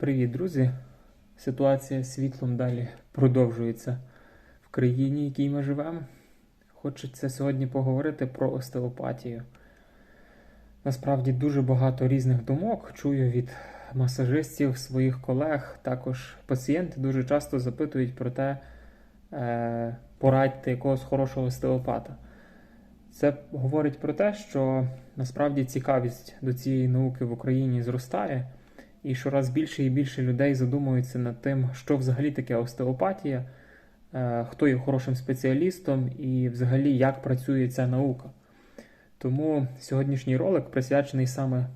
Привіт, друзі! Ситуація з світлом далі продовжується в країні, в якій ми живемо. Хочеться сьогодні поговорити про остеопатію. Насправді дуже багато різних думок чую від масажистів, своїх колег. Також пацієнти дуже часто запитують про те, е, порадьте якогось хорошого остеопата. Це говорить про те, що насправді цікавість до цієї науки в Україні зростає. І щораз більше і більше людей задумуються над тим, що взагалі таке остеопатія, е, хто є хорошим спеціалістом і взагалі як працює ця наука. Тому сьогоднішній ролик присвячений саме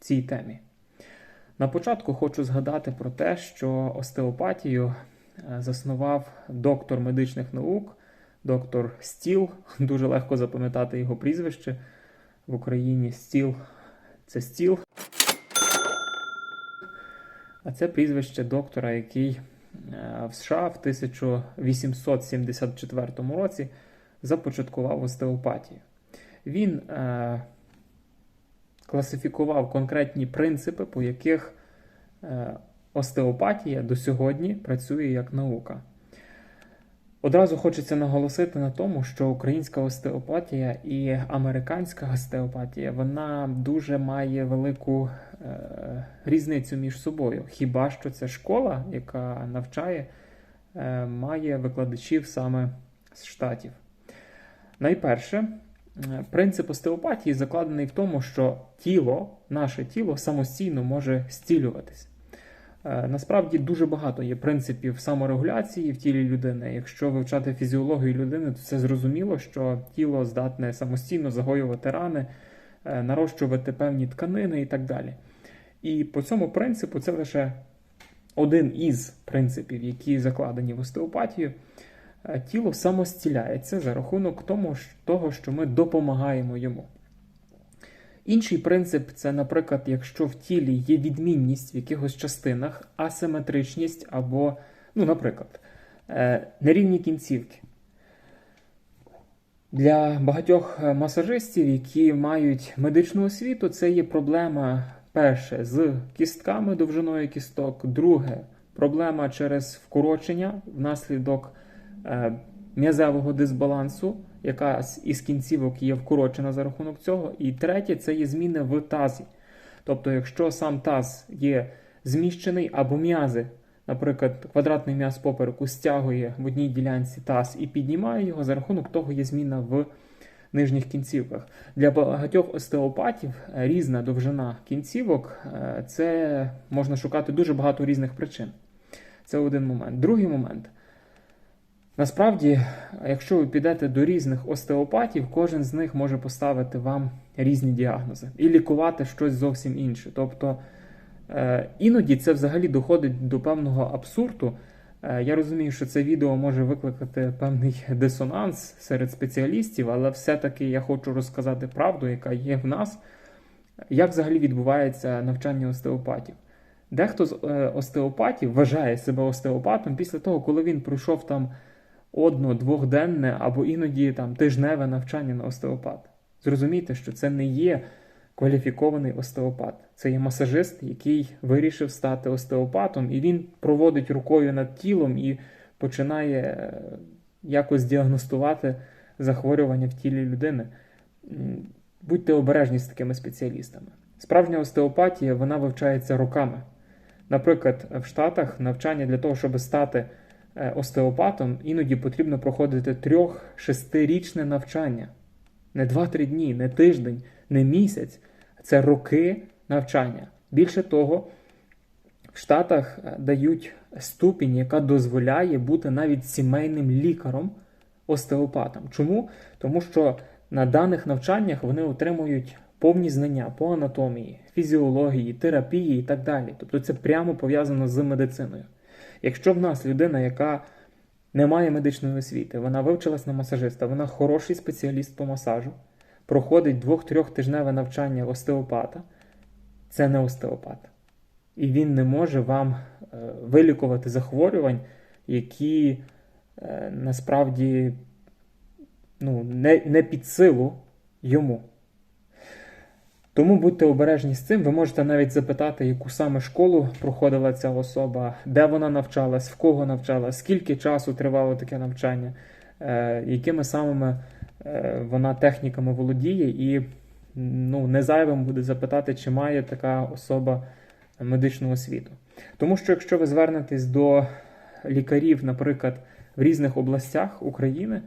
цій темі. На початку хочу згадати про те, що остеопатію е, заснував доктор медичних наук, доктор Стіл. Дуже легко запам'ятати його прізвище в Україні. Стіл це стіл. А це прізвище доктора, який е, в США в 1874 році започаткував остеопатію. Він е, класифікував конкретні принципи, по яких е, остеопатія до сьогодні працює як наука. Одразу хочеться наголосити на тому, що українська остеопатія і американська остеопатія вона дуже має велику е, різницю між собою. Хіба що ця школа, яка навчає, е, має викладачів саме з штатів. Найперше, е, принцип остеопатії закладений в тому, що тіло, наше тіло самостійно може зцілюватись. Е, Насправді дуже багато є принципів саморегуляції в тілі людини. Якщо вивчати фізіологію людини, то це зрозуміло, що тіло здатне самостійно загоювати рани, е, нарощувати певні тканини і так далі. І по цьому принципу це лише один із принципів, які закладені в остеопатію. Е, Тіло самостіляється за рахунок того, що ми допомагаємо йому. Інший принцип це, наприклад, якщо в тілі є відмінність в якихось частинах, асиметричність або, ну, наприклад, е, нерівні кінцівки. Для багатьох е, масажистів, які мають медичну освіту, це є проблема перше з кістками довжиною кісток, друге проблема через вкорочення внаслідок е, м'язевого дисбалансу, яка із кінцівок є вкорочена за рахунок цього. І третє це є зміни в тазі. Тобто, якщо сам таз є зміщений або м'язи, наприклад, квадратний м'яз попереку стягує в одній ділянці таз і піднімає його, за рахунок того є зміна в нижніх кінцівках. Для багатьох остеопатів е, різна довжина кінцівок е, це можна шукати дуже багато різних причин. Це один момент. Другий момент. Насправді, якщо ви підете до різних остеопатів, кожен з них може поставити вам різні діагнози і лікувати щось зовсім інше. Тобто е, іноді це взагалі доходить до певного абсурду. Е, Я розумію, що це відео може викликати певний дисонанс серед спеціалістів, але все-таки я хочу розказати правду, яка є в нас, як взагалі відбувається навчання остеопатів. Дехто з е, остеопатів вважає себе остеопатом після того, коли він пройшов там одно-двохденне або іноді там тижневе навчання на остеопат. Зрозумійте, що це не є кваліфікований остеопат. Це є масажист, який вирішив стати остеопатом, і він проводить рукою над тілом і починає е, якось діагностувати захворювання в тілі людини. Будьте обережні з такими спеціалістами. Справжня остеопатія вона вивчається роками. Наприклад, в Штатах навчання для того, щоб стати остеопатом, іноді потрібно проходити трьох-шестирічне навчання. Не 2-3 дні, не тиждень, не місяць. Це роки навчання. Більше того, в Штатах е, дають ступінь, яка дозволяє бути навіть сімейним лікаром остеопатом. Чому? Тому що на даних навчаннях вони отримують повні знання по анатомії, фізіології, терапії і так далі. Тобто це прямо пов'язано з медициною. Якщо в нас людина, яка не має медичної освіти, вона вивчилась на масажиста, вона хороший спеціаліст по масажу, проходить двох-трьох тижневе навчання остеопата, це не остеопат. І він не може вам е, вилікувати захворювань, які е, насправді ну, не, не під силу йому. Тому будьте обережні з цим. Ви можете навіть запитати, яку саме школу проходила ця особа, де вона навчалась, в кого навчалась, скільки часу тривало таке навчання, е, якими самими е, вона техніками володіє, і ну, не зайвим буде запитати, чи має така особа медичну освіту. Тому що якщо ви звернетесь до лікарів, наприклад, в різних областях України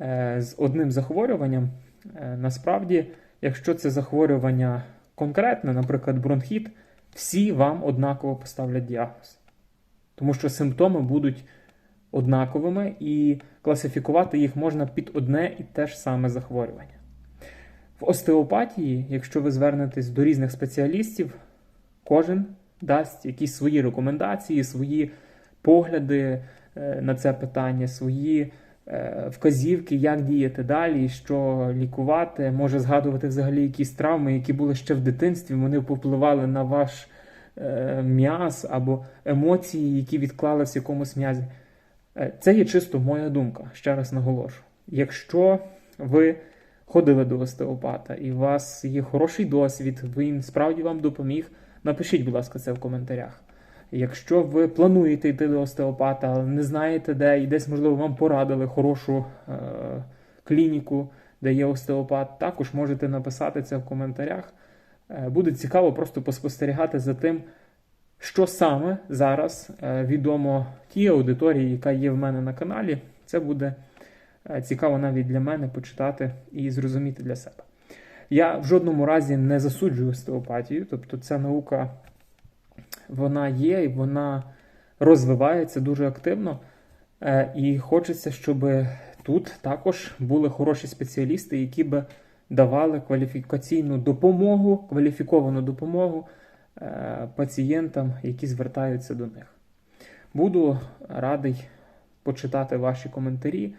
е, з одним захворюванням, е, насправді, якщо це захворювання конкретне, наприклад, бронхіт, всі вам однаково поставлять діагноз. Тому що симптоми будуть однаковими і класифікувати їх можна під одне і те ж саме захворювання. В остеопатії, якщо ви звернетесь до різних спеціалістів, кожен дасть якісь свої рекомендації, свої погляди е, на це питання, свої вказівки, як діяти далі, що лікувати, може згадувати взагалі якісь травми, які були ще в дитинстві, вони повпливали на ваш е, м'яз або емоції, які відклались в якомусь м'язі. Е, Це є чисто моя думка, ще раз наголошу. Якщо ви ходили до остеопата і у вас є хороший досвід, він справді вам допоміг, напишіть, будь ласка, це в коментарях. Якщо ви плануєте йти до остеопата, але не знаєте де, і десь, можливо, вам порадили хорошу е- клініку, де є остеопат, також можете написати це в коментарях. Е, Буде цікаво просто поспостерігати за тим, що саме зараз е, відомо тій аудиторії, яка є в мене на каналі. Це буде е, цікаво навіть для мене почитати і зрозуміти для себе. Я в жодному разі не засуджую остеопатію, тобто ця наука вона є і вона розвивається дуже активно. Е, І хочеться, щоб тут також були хороші спеціалісти, які би давали кваліфікаційну допомогу, кваліфіковану допомогу е, пацієнтам, які звертаються до них. Буду радий почитати ваші коментарі.